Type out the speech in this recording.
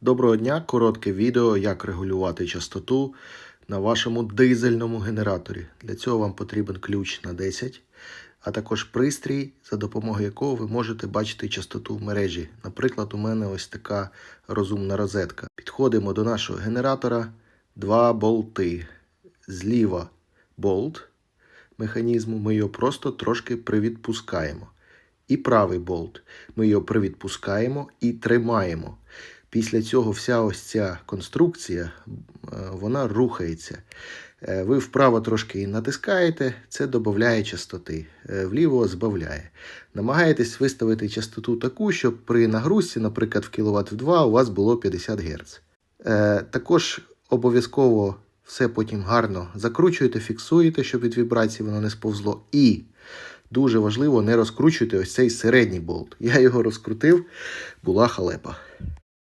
Доброго дня! Коротке відео, як регулювати частоту на вашому дизельному генераторі. Для цього вам потрібен ключ на 10, а також пристрій, за допомогою якого ви можете бачити частоту в мережі. Наприклад, у мене ось така розумна розетка. Підходимо до нашого генератора, два болти. Зліва болт механізму, ми його просто трошки привідпускаємо. І правий болт. Ми його привідпускаємо і тримаємо. Після цього вся ось ця конструкція е, вона рухається. Е, Ви вправо трошки натискаєте, це додає частоти, е, вліво збавляє. Намагаєтесь виставити частоту таку, щоб при нагрузці, наприклад, в кВт 2 у вас було 50 Гц. Також обов'язково все потім гарно закручуєте, фіксуєте, щоб від вібрації воно не сповзло. І дуже важливо не розкручуйте ось цей середній болт. Я його розкрутив, була халепа.